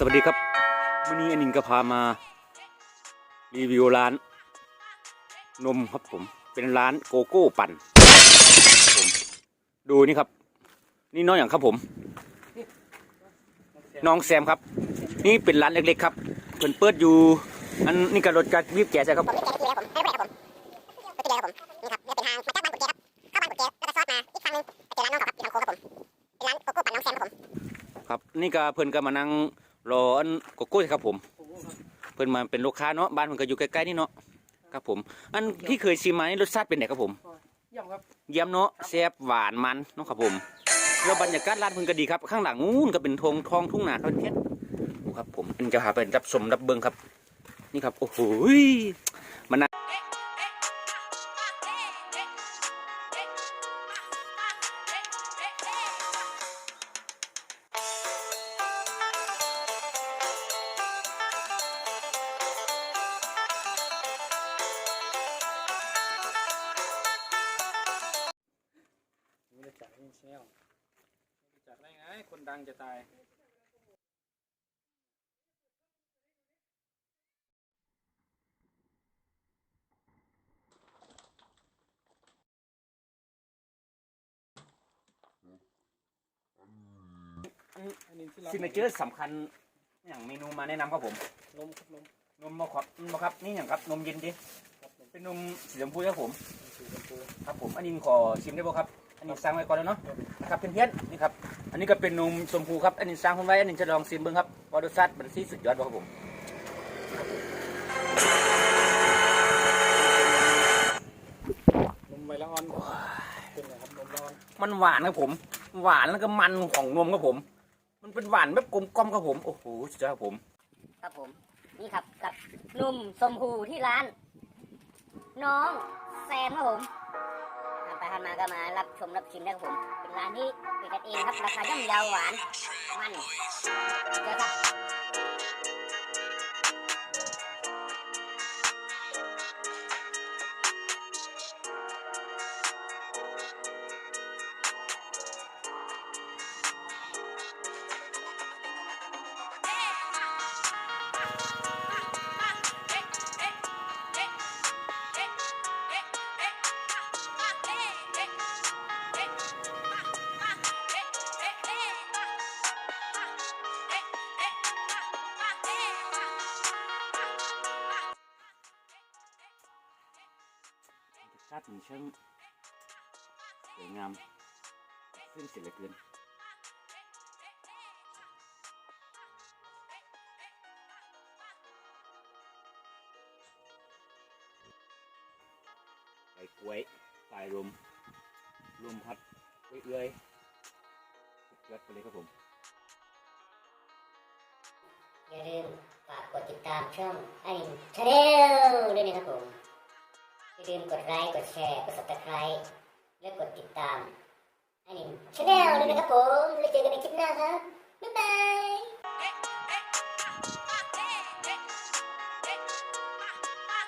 สวัสดีครับวันนี้อันนิงก็พามารีวิวร้าน นมครับผม เป็นร้านโกโก้ปั่นผมดูนี่ครับ นี่น้องอย่างครับผม น้องแซมครับ นี่เป็นร้านเล็กๆครับเพิ่นเปิดอยู่ อันนี้ก็รถกระวิบแก่ใช่ครับผมนี่เป็นแกครับผมให้ไปครับผมให้ไปครับผมนี่ครับเนี่ยเป็นทางมาจากบ้านกุฎเจครับเข้าบ้านกุฎเจแล้วก็ซอดมาอีกทางหนึงไปเจอร้านน้องเขาครับที่ทางโค้งครับผมเป็นร้านโกโก้ปั่นน้องแซมครับผมครับนี่ก็เพิ่นก็มานั่ง รออันโกโก้ครับผม เพิ่นมาเป็นลูกค้าเนาะบ้านเพิ่นก็อยู่ใกล้ๆนี่เนาะครับผม อันที่เคยชิมมานี่รสชาติเป็นไงครับผมเยี่ยมครับเยี่ยมเนาะแซ่บหวานมันเนาะครับผมแล้วบรรยากาศร้านเพิ่นก็ดีครับข้างหลังนู้นก็เป็นทงทองทุ่งนาครับเพชรครับผมอันนี้จะพาไปรับชมรับเบิ่งครับ นี่ครับโอ้โห ไม่ได้จากได้ไงคนดังจะตาย อันนี้ที่เราซิกเนเจอร์สำคัญอย่างเมนูมาแนะนำครับผม นมครับนมนมมะครับนมมะครับนี่อย่างครับนมเย็นดิ ครับนมเป็นนมสีชมพูครับผม สีชมพูครับผม อันนี้ขอชิมได้ป่ะครับ อันนี้สั่งไว้ก่อนแล้วเนาะนะครับเพื่อนๆนี่ครับ อันนี้ก็เป็นนมชมพูครับ อันนี้สั่งคนไว้ อันนี้จะลองชิมเบิ้งครับว่ารสชาติมันที่สุดยอดบ่ครับผมนมไวละออนเป็นไงครับนมละออนมันหวานครับผม หวานแล้วก็มันของนมครับผม มันเป็นหวานแบบกลมกล่อมครับผม โอ้โหสุดยอดครับผม ครับผม นี่ครับกับหนุ่มสมพูที่ร้าน น้องแซมครับผมผ่า นไปผ่านมาก็มารับชมรับชิมนะครับผมเป็นร้านที่เป็นกันเองครับราคาย่อมเยาวหวานมันเจอครับาติมันช่างสวยงามซึ่งเสียเหลือเกินใส่กล้วยสายลมลมพัดเอื้อยๆสุดยอดไปเลยครับผม อย่าลืมฝากกดติดตามช่องไอ้ชาแนลด้วยนะครับผม อย่าลืมกดไลค์กดแชร์ กด subscribe และกดติดตามไอ้ชาแนลด้วยนะครับผม แล้วเจอกันในคลิปหน้าครับ